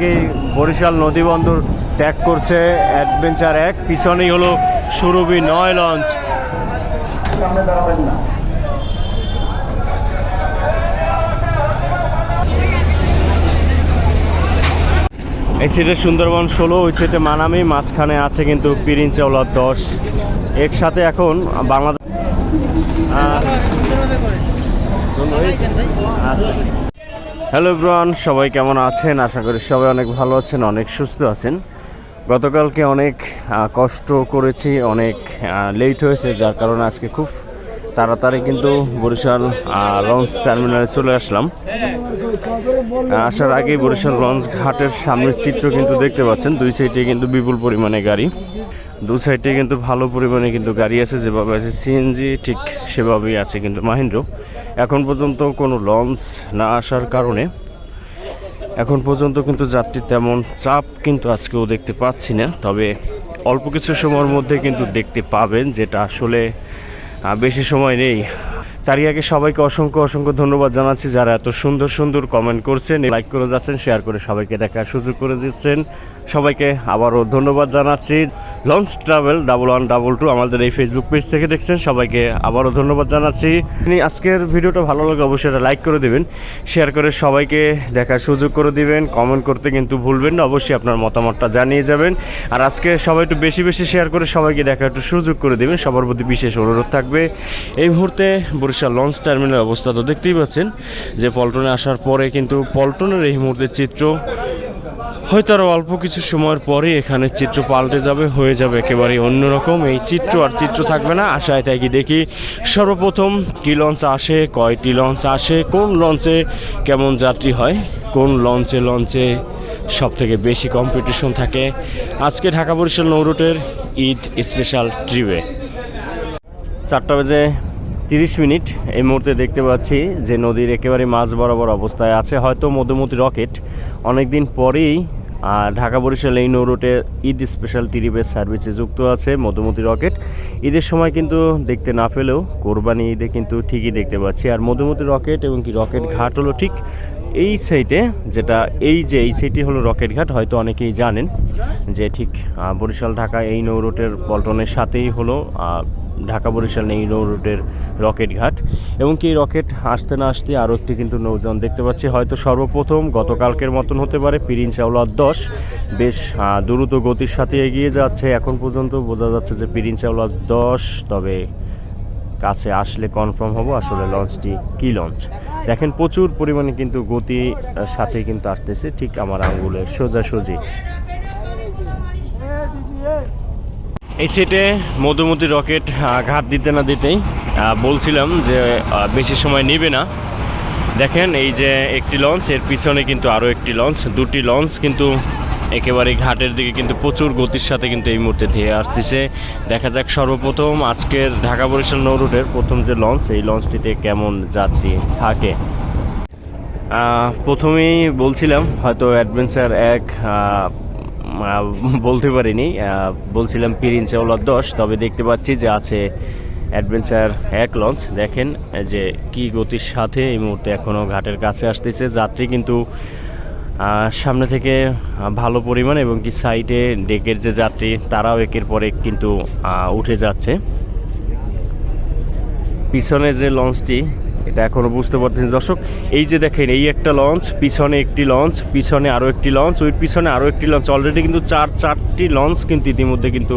থেকেই বরিশাল নদী বন্দর ত্যাগ করছে অ্যাডভেঞ্চার এক। পিছনেই হলো সুরভি নয় লঞ্চ এই সাইডে সুন্দরবন ষোলো, ওই সাইডে মানামি, মাঝখানে আছে কিন্তু পিরিন দশ। একসাথে এখন বাংলাদেশ আচ্ছা। হ্যালো ব্রান সবাই কেমন আছেন? আশা করি সবাই অনেক ভালো আছেন, অনেক সুস্থ আছেন। গতকালকে অনেক কষ্ট করেছি, অনেক লেট হয়েছে, যার কারণে আজকে খুব তাড়াতাড়ি কিন্তু বরিশাল লঞ্চ টার্মিনালে চলে আসলাম। আসার আগেই বরিশাল লঞ্চ ঘাটের সামনের চিত্র কিন্তু দেখতে পাচ্ছেন, দুই সাইডে কিন্তু বিপুল পরিমাণে গাড়ি। দু সাইডে কিন্তু ভালো পরিমাণে কিন্তু গাড়ি আছে, যেভাবে আছে সিএনজি ঠিক সেভাবেই আছে কিন্তু মাহিন্দ্র। এখন পর্যন্ত কোনো লঞ্চ না আসার কারণে এখন পর্যন্ত কিন্তু যাত্রী তেমন চাপ কিন্তু আজকেও দেখতে পাচ্ছি না। তবে অল্প কিছু সময়ের মধ্যে কিন্তু দেখতে পাবেন যেটা আসলে বেশি সময় নেই। তারই আগে সবাইকে অসংখ্য অসংখ্য ধন্যবাদ জানাচ্ছি যারা এত সুন্দর সুন্দর কমেন্ট করছেন লাইক করে যাচ্ছেন শেয়ার করে সবাইকে দেখার সুযোগ করে দিচ্ছেন। সবাইকে আবারও ধন্যবাদ জানাচ্ছি। Launch travel double one double two আমাদের এই ফেসবুক পেজ থেকে দেখছেন, সবাইকে আবারও ধন্যবাদ জানাচ্ছি। আজকের ভিডিওটা ভালো লাগে, অবশ্যই এটা লাইক করে দেবেন শেয়ার করে সবাইকে দেখার সুযোগ করে দিবেন কমেন্ট করতে কিন্তু ভুলবেন না, অবশ্যই আপনার মতামতটা জানিয়ে যাবেন। আর আজকে সবাই একটু বেশি বেশি শেয়ার করে সবাইকে দেখার একটু সুযোগ করে দেবেন, সবার প্রতি বিশেষ অনুরোধ থাকবে। এই মুহূর্তে বরিশাল লঞ্চ টার্মিনাল অবস্থা তো দেখতেই পাচ্ছেন, যে পল্টনে আসার পরে কিন্তু পল্টনের এই মুহূর্তে চিত্র হয়তো আরও অল্প কিছু সময়ের পরে এখানে চিত্র পাল্টে যাবে, হয়ে যাবে একেবারে অন্যরকম। এই চিত্র আর চিত্র থাকবে না, আশায় থাকি দেখি সর্বপ্রথম কি লঞ্চ আসে, কয়টি লঞ্চ আসে, কোন লঞ্চে কেমন যাত্রী হয়, কোন লঞ্চে লঞ্চে সব থেকে বেশি কম্পিটিশন থাকে। আজকে ঢাকা বরিশাল নৌরুটের ঈদ স্পেশাল ট্রিপে চারটা বাজে তিরিশ মিনিট এই মুহূর্তে দেখতে পাচ্ছি যে নদীর একেবারে মাঝ বরাবর অবস্থায় আছে, হয়তো মধুমতি রকেট। অনেক দিন পরেই ঢাকা বরিশাল এই নৌরুটে ঈদ স্পেশাল টিরিপের সার্ভিসে যুক্ত আছে মধুমতি রকেট। ঈদের সময় কিন্তু দেখতে না পেলেও কোরবানি ঈদে কিন্তু ঠিকই দেখতে পাচ্ছি। আর মধুমতি রকেট এবং কি রকেট ঘাট হলো ঠিক এই সাইডে যেটা এই যে, এই সাইডটি হলো রকেট ঘাট, হয়তো অনেকেই জানেন যে ঠিক বরিশাল, ঢাকা এই নৌরুটের পল্টনের সাথেই হলো ঢাকা বরিশাল এই নৌ রুটের রকেট ঘাট। এবং কি রকেট আসতে না আসতে আরও একটি কিন্তু নৌযান দেখতে পাচ্ছি। হয়তো সর্বপ্রথম গতকালকের মতন হতে পারে, পিরিন চাওলা দশ। বেশ দ্রুত গতির সাথে এগিয়ে যাচ্ছে। এখন পর্যন্ত বোঝা যাচ্ছে যে পিরিন চাওলা দশ, তবে কাছে আসলে কনফার্ম হব আসলে লঞ্চটি কি লঞ্চ। দেখেন, প্রচুর পরিমাণে কিন্তু গতি সাথে কিন্তু আসতেছে। ঠিক আমার আঙ্গুলের সোজাসুজি। এই সেটে মধুমতি রকেট ঘাট দিতে না দিতেই বলছিলাম যে বেশি সময় নেবে না। দেখেন, এই যে একটি লঞ্চ, এর পিছনে কিন্তু আরও একটি লঞ্চ, দুটি লঞ্চ কিন্তু একেবারে ঘাটের দিকে কিন্তু প্রচুর গতির সাথে কিন্তু এই মুহূর্তে ধেয়ে আসতেছে। দেখা যাক সর্বপ্রথম আজকের ঢাকা বরিশাল নৌ নৌরুটের প্রথম যে লঞ্চ, এই লঞ্চটিতে কেমন যাত্রী থাকে। প্রথমেই বলছিলাম, হয়তো অ্যাডভেঞ্চার এক বলতে পারিনি। বলছিলাম পিরিন চেওলা দশ, তবে দেখতে পাচ্ছি যে আছে অ্যাডভেঞ্চার এক লঞ্চ দেখেন যে কি গতির সাথে এই মুহূর্তে এখনও ঘাটের কাছে আসতেছে। যাত্রী কিন্তু সামনে থেকে ভালো পরিমাণ এবং কি সাইডে ডেকের যে যাত্রী, তারাও একের পর এক কিন্তু উঠে যাচ্ছে। পিছনে যে লঞ্চটি এটা এখনও বুঝতে পারছেন দর্শক। এই যে দেখেন এই একটা লঞ্চ পিছনে একটি লঞ্চ পিছনে আরও একটি লঞ্চ ওই পিছনে আরও একটি লঞ্চ অলরেডি কিন্তু চার চারটি লঞ্চ কিন্তু ইতিমধ্যে কিন্তু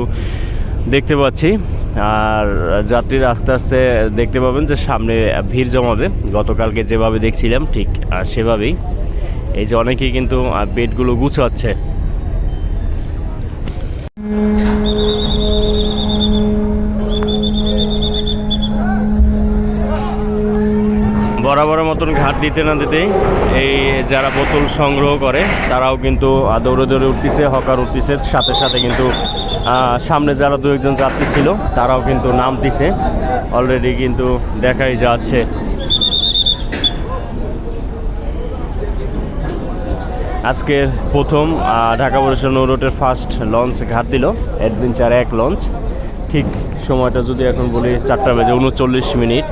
দেখতে পাচ্ছি। আর যাত্রীরা আস্তে আস্তে দেখতে পাবেন যে সামনে ভিড় জমাবে। গতকালকে যেভাবে দেখছিলাম ঠিক আহ, সেভাবেই। এই যে অনেকেই কিন্তু বেডগুলো গুছাচ্ছে। বরাবরের মতন ঘাট দিতে না দিতেই এই যারা বোতল সংগ্রহ করে, তারাও কিন্তু দৌড়ে দৌড়ে উঠতেছে, হকার উঠতেছে, সাথে সাথে কিন্তু সামনে যারা দু একজন যাত্রী ছিল, তারাও কিন্তু নামতেছে। অলরেডি কিন্তু দেখাই যাচ্ছে। আজকে প্রথম ঢাকা বরিশাল নৌ রোডের ফার্স্ট লঞ্চ ঘাট দিল অ্যাডভেঞ্চার এক লঞ্চ ঠিক সময়টা যদি এখন বলি চারটা বেজে উনচল্লিশ মিনিট।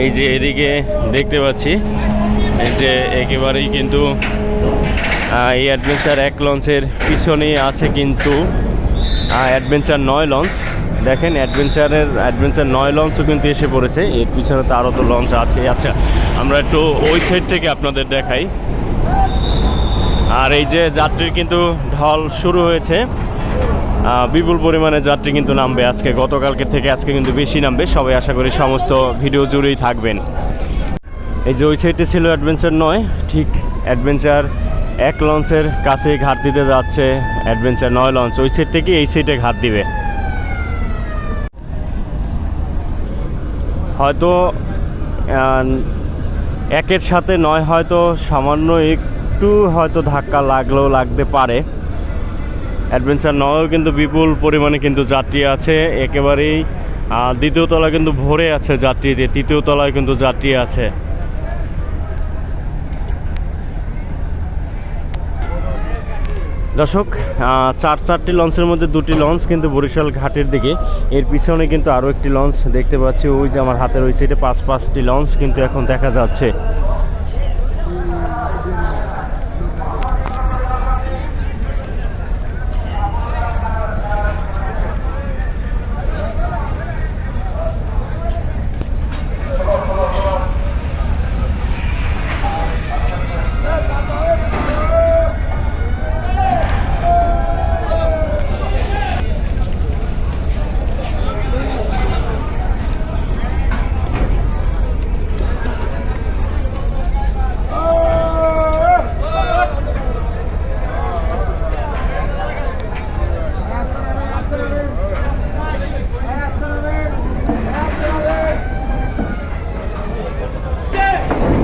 এই যে এদিকে দেখতে পাচ্ছি। এই যে একেবারেই কিন্তু এই অ্যাডভেঞ্চার এক লঞ্চের পিছনেই আছে কিন্তু অ্যাডভেঞ্চার নয় লঞ্চ দেখেন অ্যাডভেঞ্চারের অ্যাডভেঞ্চার নয় লঞ্চও কিন্তু এসে পড়েছে। এর পিছনে তো আরও তো লঞ্চ আছে। আচ্ছা আমরা একটু ওই সাইড থেকে আপনাদের দেখাই। আর এই যে যাত্রীর কিন্তু ঢল শুরু হয়েছে। বিপুল পরিমাণে যাত্রী কিন্তু নামবে আজকে, গতকালকে থেকে আজকে কিন্তু বেশি নামবে। সবাই আশা করি সমস্ত ভিডিও জুড়েই থাকবেন। এই যে ওই সাইডে ছিল অ্যাডভেঞ্চার নয়, ঠিক অ্যাডভেঞ্চার এক লঞ্চের কাছে ঘাট দিতে যাচ্ছে অ্যাডভেঞ্চার নয় লঞ্চ ওই সাইড থেকে এই সাইডে ঘাট দিবে। হয়তো একের সাথে নয় হয়তো সামান্য একটু হয়তো ধাক্কা লাগলেও লাগতে পারে। অ্যাডভেঞ্চার নয়ও কিন্তু বিপুল পরিমাণে কিন্তু যাত্রী আছে, একেবারেই দ্বিতীয় তলা কিন্তু ভরে আছে যাত্রীতে তৃতীয় তলায় কিন্তু যাত্রী আছে। দর্শক চার চারটি লঞ্চের মধ্যে দুটি লঞ্চ কিন্তু বরিশাল ঘাটের দিকে, এর পিছনে কিন্তু আরও একটি লঞ্চ দেখতে পাচ্ছি, ওই যে আমার হাতের ওই সাইডে পাঁচ পাঁচটি লঞ্চ কিন্তু এখন দেখা যাচ্ছে।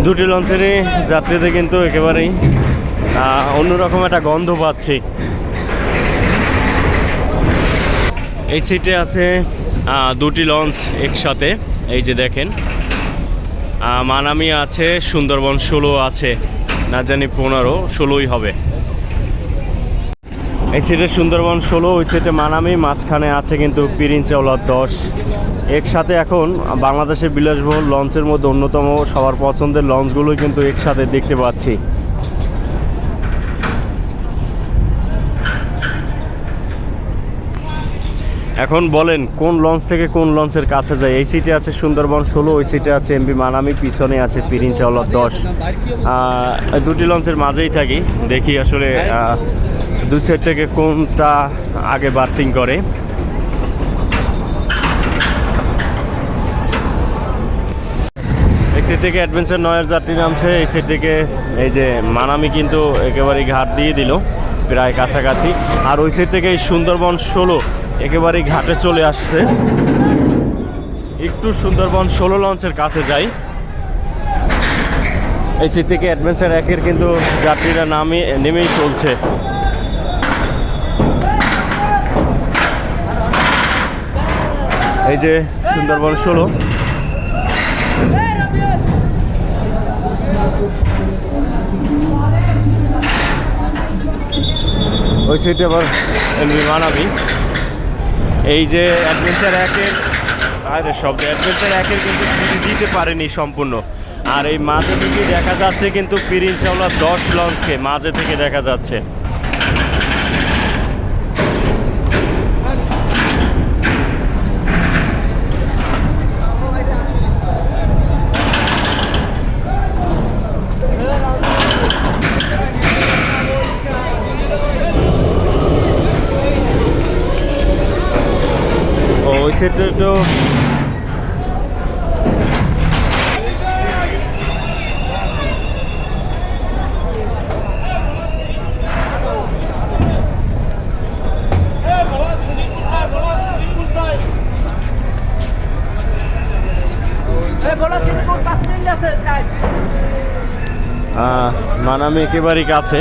দুটি লঞ্চেরই যাত্রীদের কিন্তু একেবারেই অন্যরকম একটা গন্ধ পাচ্ছি। এই সিটে আছে দুটি লঞ্চ একসাথে, এই যে দেখেন। মানামি আছে, সুন্দরবন ষোলো আছে, না জানি পনেরো, ষোলোই হবে। সিটে সুন্দরবন ষোলো, ওই সিটে মানামি, মাঝখানে আছে কিন্তু পিরিঞ্চাওলা দশ। একসাথে এখন বাংলাদেশের বিলাসবহুল লঞ্চের মধ্যে অন্যতম সবার পছন্দের লঞ্চগুলোই কিন্তু একসাথে দেখতে পাচ্ছি। এখন বলেন, কোন লঞ্চ থেকে কোন লঞ্চের কাছে যায়? এই সিটে আছে সুন্দরবন ষোলো, ওই সিটে আছে এমবি মানামি, পিছনে আছে পিরিঞ্চাওলা দশ। দুটি লঞ্চের মাঝেই থাকি, দেখি আসলে আহ, দু সাইড থেকে কোনটা আগে বার্থিং করে? এই থেকে অ্যাডভেঞ্চার নয়ের যাত্রী নামছে এই সাইড থেকে এই যে মানামি কিন্তু একেবারেই ঘাট দিয়ে দিল প্রায় কাছাকাছি। আর ওই সাইড থেকে এই সুন্দরবন ষোলো একেবারেই ঘাটে চলে আসছে। একটু সুন্দরবন ষোলো লঞ্চের কাছে যাই। এই সিট থেকে অ্যাডভেঞ্চার একের কিন্তু যাত্রীরা নামে নেমেই চলছে। এই যে সুন্দরবন ষোলো। ওই সাইডে আবার এমনি মানাবি এই যে অ্যাডভেঞ্চার একের আরে সব অ্যাডভেঞ্চার একের কিন্তু ছুটি দিতে পারেনি সম্পূর্ণ। আর এই মাঝে থেকে দেখা যাচ্ছে কিন্তু পিরিনশাওলা দশ লঞ্চকে মাঝে থেকে দেখা যাচ্ছে। সাইডটা তো আহ, মানামি একেবারেই কাছে।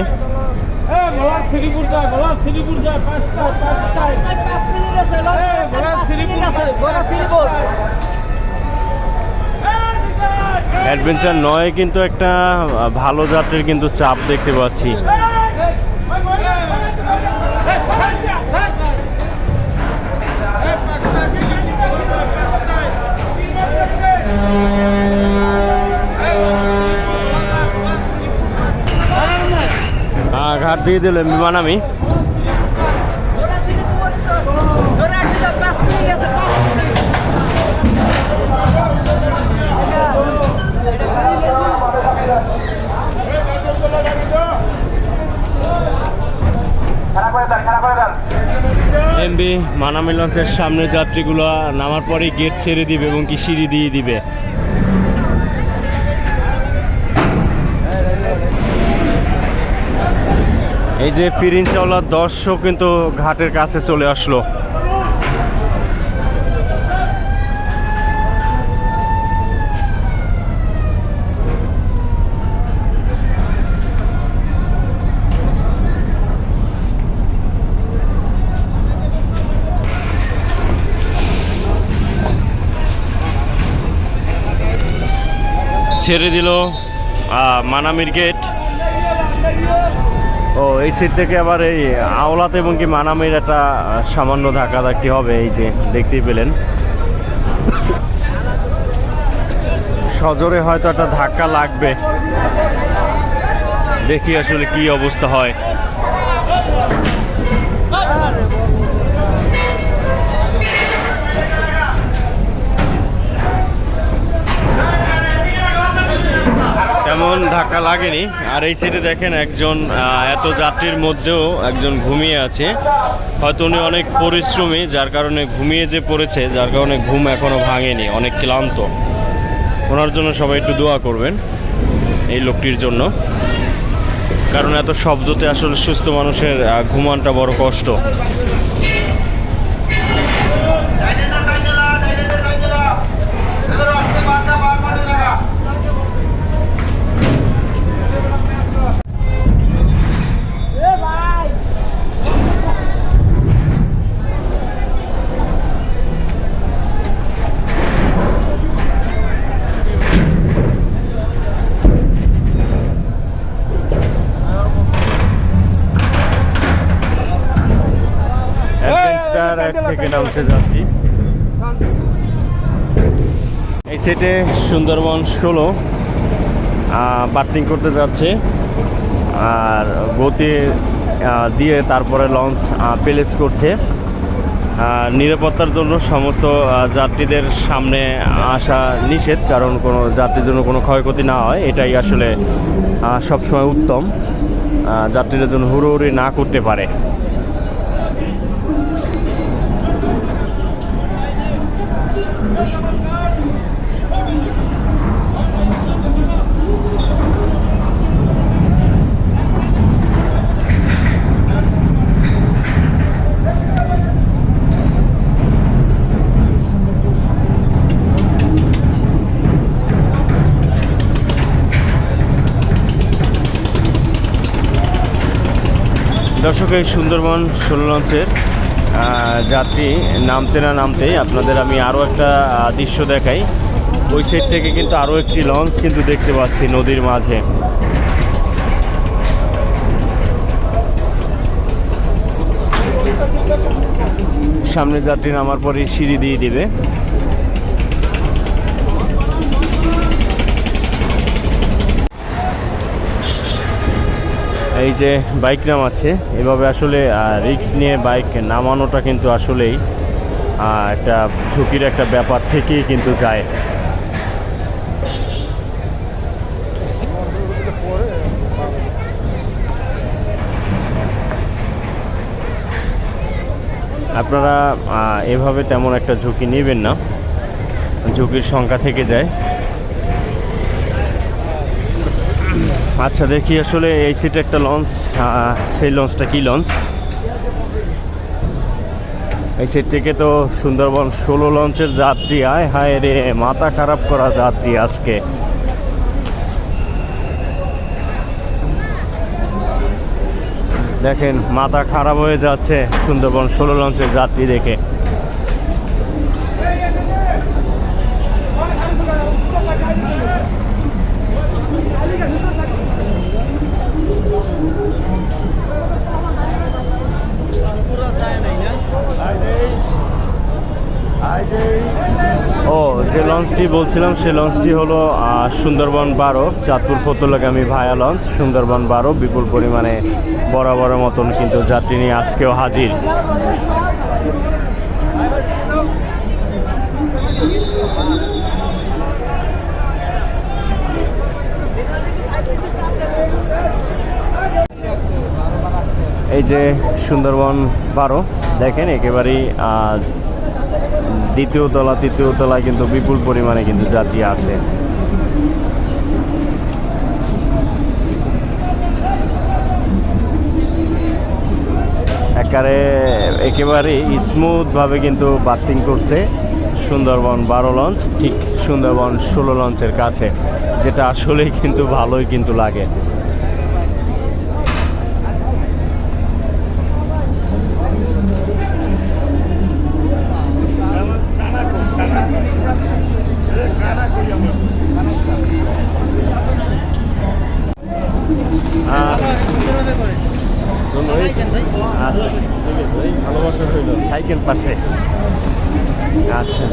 অ্যাডভেঞ্চার নয় কিন্তু একটা ভালো জাতের কিন্তু চাপ দেখতে পাচ্ছি। ঘাট দিয়ে দিলেন বিমান আমি। এমবি মানামি লঞ্চের সামনে যাত্রীগুলো নামার পরে গেট ছেড়ে দিবে এবং কি সিঁড়ি দিয়ে দিবে। এই যে পিরিঞ্চাওয়ালার দর্শক কিন্তু ঘাটের কাছে চলে আসলো। ছেড়ে দিল মানামির গেট ও, এই সিট থেকে আবার এই আওলাতে এবং কি মানামির একটা সামান্য ধাক্কা ধাক্কাধাক্কি হবে, এই যে দেখতেই পেলেন। সজোরে হয়তো একটা ধাক্কা লাগবে। দেখি আসলে কি অবস্থা হয়। তেমন ধাক্কা লাগেনি। আর এই সিটে দেখেন একজন এত যাত্রীর মধ্যেও একজন ঘুমিয়ে আছে। হয়তো উনি অনেক পরিশ্রমী, যার কারণে ঘুমিয়ে যে পড়েছে, যার কারণে ঘুম এখনও ভাঙেনি, অনেক ক্লান্ত। ওনার জন্য সবাই একটু দোয়া করবেন এই লোকটির জন্য। কারণ এত শব্দতে আসলে সুস্থ মানুষের ঘুমানটা বড় কষ্ট। নামছে যাত্রী। এই সেটে সুন্দরবন ষোলো বার্থিং করতে যাচ্ছে। আর গতি দিয়ে তারপরে লঞ্চ প্লেস করছে। নিরাপত্তার জন্য সমস্ত যাত্রীদের সামনে আসা নিষেধ, কারণ কোনো যাত্রীর জন্য কোনো ক্ষয়ক্ষতি না হয়। এটাই আসলে সবসময় উত্তম। যাত্রীরা যেন হুড়োহুড়ি না করতে পারে। দর্শক, এই সুন্দরবন ষোলো লঞ্চের যাত্রী নামতে না নামতেই আপনাদের আমি আরও একটা দৃশ্য দেখাই। ওই সাইড থেকে কিন্তু আরও একটি লঞ্চ কিন্তু দেখতে পাচ্ছি নদীর মাঝে। সামনে যাত্রী নামার পরে সিঁড়ি দিয়ে দিবে। এই যে বাইক নামাচ্ছে, এভাবে আসলে রিক্স নিয়ে বাইক নামানোটা কিন্তু আসলেই একটা ঝুঁকির একটা ব্যাপার থেকেই কিন্তু যায়। আপনারা এভাবে তেমন একটা ঝুঁকি নেবেন না। ঝুঁকির সংখ্যা থেকে যায়। আচ্ছা দেখি আসলে এই সিটে একটা লঞ্চ সেই লঞ্চটা কি লঞ্চ এই সিট থেকে তো সুন্দরবন ষোলো লঞ্চের যাত্রী, আয় হায় রে, মাথা খারাপ করা যাত্রী আজকে। দেখেন, মাথা খারাপ হয়ে যাচ্ছে সুন্দরবন ষোলো লঞ্চের যাত্রী দেখে। ও, যে লঞ্চটি বলছিলাম সেই লঞ্চটি হলো সুন্দরবন বারো, চাঁদপুর ফতুল্লাগামী ভায়া লঞ্চ। সুন্দরবন বারো, বিপুল পরিমাণে বরাবরের মতন কিন্তু যাত্রী নিয়ে আজকেও হাজির। এই যে সুন্দরবন বারো, দেখেন একেবারেই দ্বিতীয় তলা, তৃতীয় তলায় কিন্তু বিপুল পরিমাণে কিন্তু যাত্রী আছে। একারে একেবারে স্মুথভাবে কিন্তু বাতিং করছে সুন্দরবন বারো লঞ্চ, ঠিক সুন্দরবন ষোলো লঞ্চের কাছে, যেটা আসলেই কিন্তু ভালোই কিন্তু লাগে আহ, ধন্যবাদ। আচ্ছা। আচ্ছা।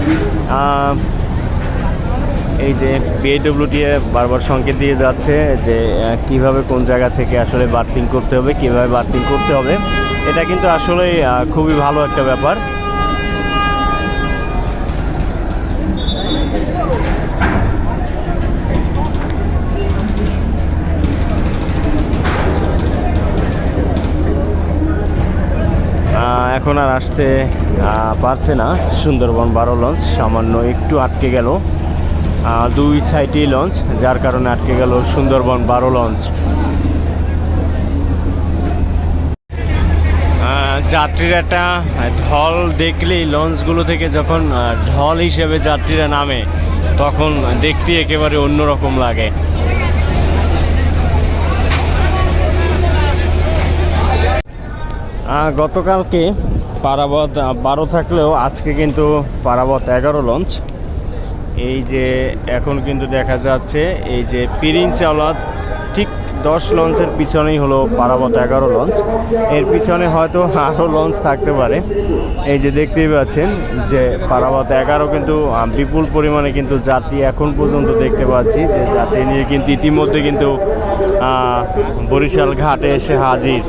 এই যে বিএডব্লিউটিএ বারবার সংকেত দিয়ে যাচ্ছে যে কীভাবে কোন জায়গা থেকে আসলে বার্থিং করতে হবে, কীভাবে বার্থিং করতে হবে, এটা কিন্তু আসলে খুবই ভালো একটা ব্যাপার। এখন আর আসতে পারছে না। সুন্দরবন বারো লঞ্চ সামান্য একটু আটকে গেল। দুই সাইডেই লঞ্চ যার কারণে আটকে গেল সুন্দরবন বারো লঞ্চ যাত্রীর একটা ঢল দেখলেই লঞ্চগুলো থেকে যখন ঢল হিসেবে যাত্রীরা নামে, তখন দেখতে একেবারে অন্যরকম লাগে। গতকালকে পারাবত বারো থাকলেও আজকে কিন্তু পারাবত এগারো লঞ্চ এই যে এখন কিন্তু দেখা যাচ্ছে, এই যে পিরিন চাওলাত ঠিক দশ লঞ্চের পিছনেই হলো পারাবত এগারো লঞ্চ এর পিছনে হয়তো আরও লঞ্চ থাকতে পারে। এই যে দেখতেই পাচ্ছেন যে পারাবত এগারো কিন্তু বিপুল পরিমাণে কিন্তু যাত্রী এখন পর্যন্ত দেখতে পাচ্ছি। যে যাত্রী নিয়ে কিন্তু ইতিমধ্যে কিন্তু বরিশাল ঘাটে এসে হাজির।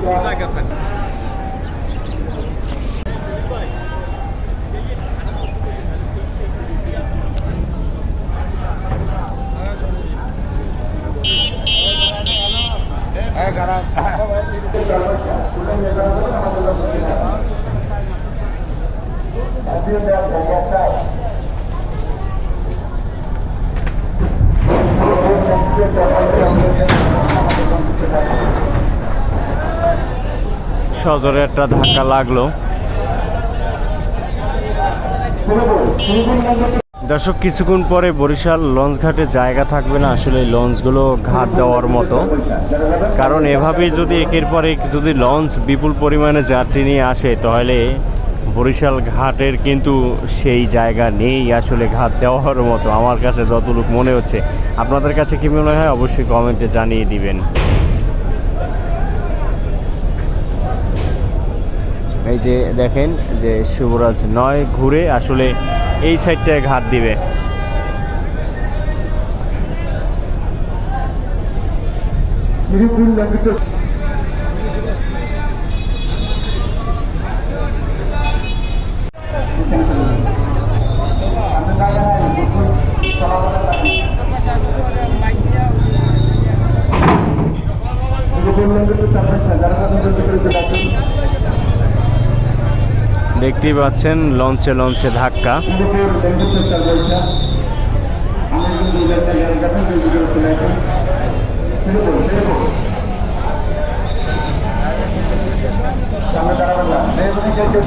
সদরে একটা ধাক্কা লাগল। দর্শক, কিছুক্ষণ পরে বরিশাল লঞ্চ ঘাটে জায়গা থাকবে না। আসলে লঞ্চগুলো ঘাট দেওয়ার মতো। কারণ এভাবেই যদি একের পর এক যদি লঞ্চ বিপুল পরিমাণে যাত্রী নিয়ে আসে, তাহলে বরিশাল ঘাটের কিন্তু সেই জায়গা নেই আসলে ঘাট দেওয়ার মতো। আমার কাছে যতটুকু মনে হচ্ছে। আপনাদের কাছে কি মনে হয়? অবশ্যই কমেন্টে জানিয়ে দিবেন। এই যে দেখেন যে শুভরাজ নয় ঘুরে আসলে এই সাইডটায় ঘাট দিবে। দেখতেই পাচ্ছেন, লঞ্চে লঞ্চে ধাক্কা।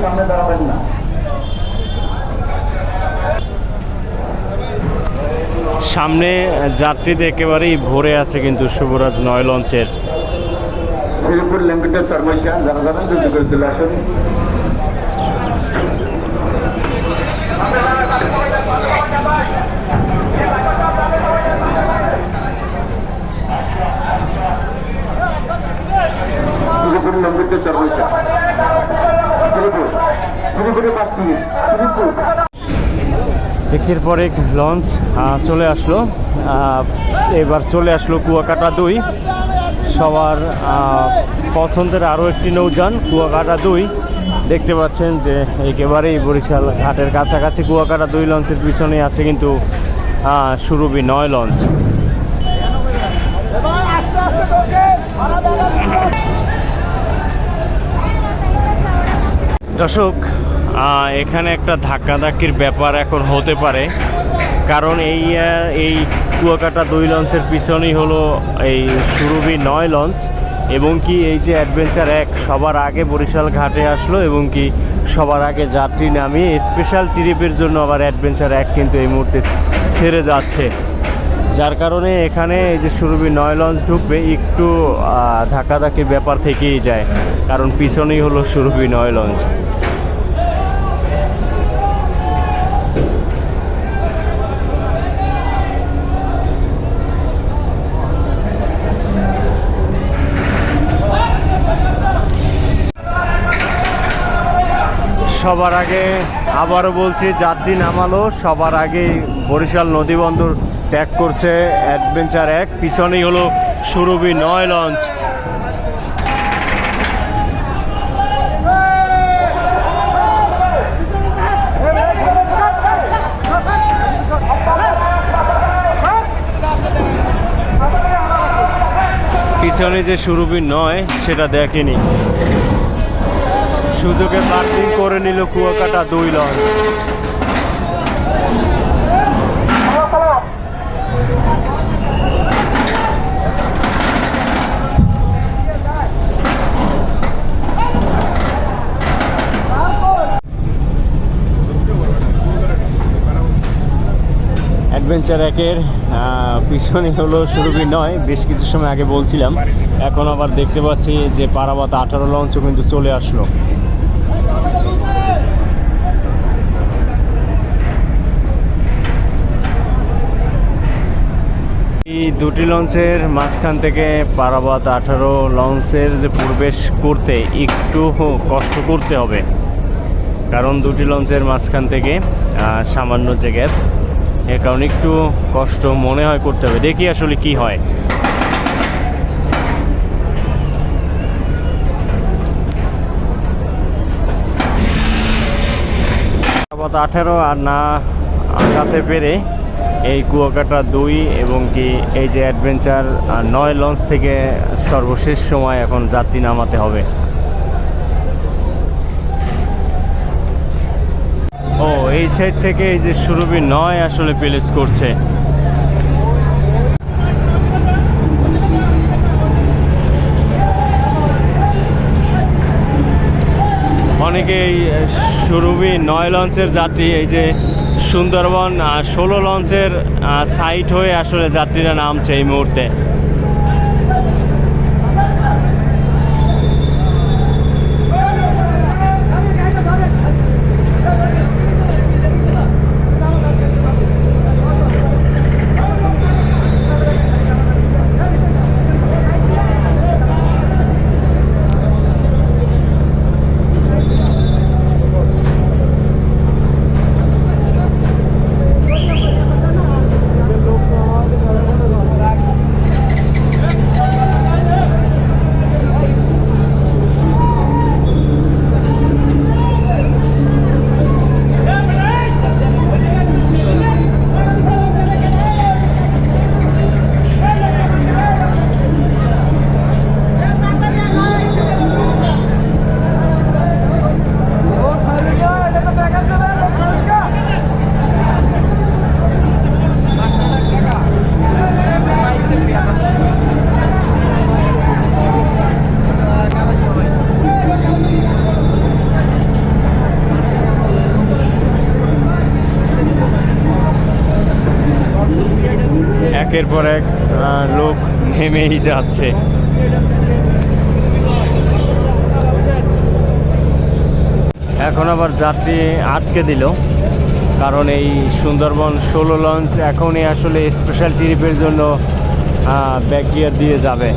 সামনে দাঁড়াবেন যাত্রীতে একেবারেই ভরে আছে কিন্তু শুভরাজ নয় লঞ্চের। শ্রীপুর যারা দ্রুত করে চলে আসুন। শ্রীপুর ল্যাঙ্গুয়েজ সর্বশা শ্রীপুর শ্রীপুরে পাঁচ শ্রীপুর একের পর এক লঞ্চ চলে আসলো। এবার চলে আসলো কুয়াকাটা দুই। সবার পছন্দের আরও একটি নৌযান কুয়াকাটা দুই। দেখতে পাচ্ছেন যে একেবারেই বরিশাল ঘাটের কাছাকাছি কুয়াকাটা দুই লঞ্চের পিছনে আছে কিন্তু সুরভি নয় লঞ্চ। দর্শক এখানে একটা ধাক্কাধাক্কির ব্যাপার এখন হতে পারে। কারণ এই এই কুয়াকাটা দুই লঞ্চের পিছনেই হলো এই সুরভি নয় লঞ্চ এবং কি এই যে অ্যাডভেঞ্চার এক সবার আগে বরিশাল ঘাটে আসলো এবং কি সবার আগে যাত্রী নামিয়ে স্পেশাল ট্রিপের জন্য আবার অ্যাডভেঞ্চার এক কিন্তু এই মুহূর্তে ছেড়ে যাচ্ছে। যার কারণে এখানে এই যে সুরভি নয় লঞ্চ ঢুকবে, একটু ধাক্কাধাক্কির ব্যাপার থেকেই যায়। কারণ পিছনেই হলো সুরভি নয় লঞ্চ। সবার আগে আবারও বলছি, যাত্রী নামালো। সবার আগে বরিশাল নদীবন্দর ত্যাগ করছে অ্যাডভেঞ্চার এক। পিছনেই হলো সুরভি নয় লঞ্চ পিছনে যে সুরভি নয়, সেটা দেখেনি। সুযোগে পার্কিং করে নিল কুয়াকাটা দুই লঞ্চ অ্যাডভেঞ্চার একের পিছনে হলো সুরভি নয়, বেশ কিছু সময় আগে বলছিলাম। এখন আবার দেখতে পাচ্ছি যে পারাবাত আঠারো লঞ্চও কিন্তু চলে আসলো। এই দুটি লঞ্চের মাঝখান থেকে পারাবাত আঠারো লঞ্চের যে প্রবেশ করতে একটু কষ্ট করতে হবে। কারণ দুটি লঞ্চের মাঝখান থেকে সামান্য যে গ্যাপ এ কারণে একটু কষ্ট মনে হয় করতে হবে। দেখি আসলে কি হয়। আঠেরো আর না আঁকাতে পেরে এই কুয়াকাটা দুই এবং কি এই যে অ্যাডভেঞ্চার নয় লঞ্চ থেকে সর্বশেষ সময় এখন যাত্রী নামাতে হবে। ও, এই সাইড থেকে এই যে সুরভি নয় আসলে প্লেস করছে। অনেকে এই সুরভি নয় লঞ্চের যাত্রী, এই যে সুন্দরবন ষোলো লঞ্চের সাইট হয়ে আসলে যাত্রীরা নামছে এই মুহূর্তে। একের পর এক লোক নেমেই যাচ্ছে। এখন আবার যাত্রী আটকে দিল, কারণ এই সুন্দরবন ষোলো লঞ্চ এখনই আসলে স্পেশাল ট্রিপের জন্য ব্যাক গিয়ার দিয়ে যাবে।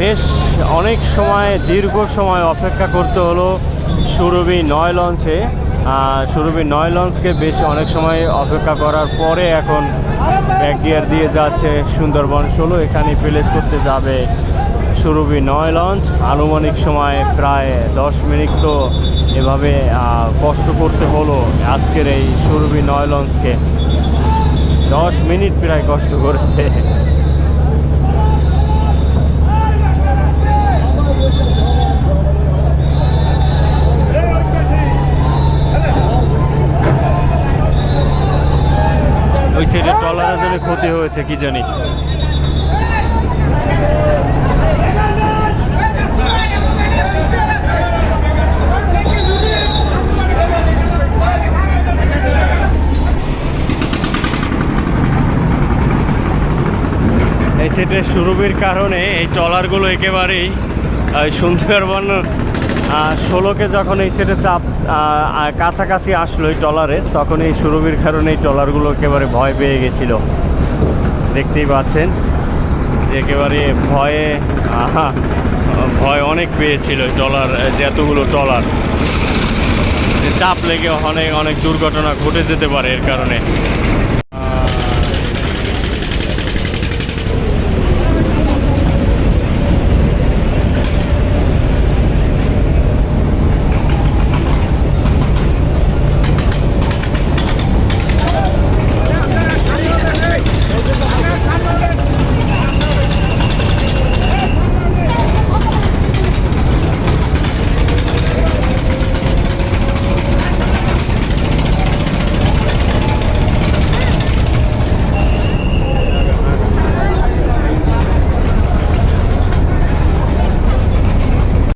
বেশ অনেক সময়, দীর্ঘ সময় অপেক্ষা করতে হলো সুরভি নয় লঞ্চে। সুরভি নয় লঞ্চকে বেশ অনেক সময় অপেক্ষা করার পরে এখন ব্যাক গিয়ার দিয়ে যাচ্ছে সুন্দরবন। ষোলো এখানে প্লেস করতে যাবে সুরভি নয় লঞ্চ। আনুমানিক সময় প্রায় দশ মিনিট তো এভাবে কষ্ট করতে হলো আজকের এই সুরভি নয় লঞ্চকে। দশ মিনিট প্রায় কষ্ট করেছে। ওই সাইডে ট্রলারের জন্য ক্ষতি হয়েছে, কি জানি। এই সেটের সুরভির কারণে এই ট্রলারগুলো একেবারেই সুন্দরবন ষোলোকে যখন এই সেটে চাপ কাছাকাছি আসলো এই ট্রলারে তখন এই সুরভির কারণে এই ট্রলারগুলো একেবারে ভয় পেয়ে গেছিল। দেখতেই পাচ্ছেন যে একেবারে ভয়ে ভয় অনেক পেয়েছিল যে এতগুলো ট্রলার। যে চাপ লেগে অনেক অনেক দুর্ঘটনা ঘটে যেতে পারে এর কারণে।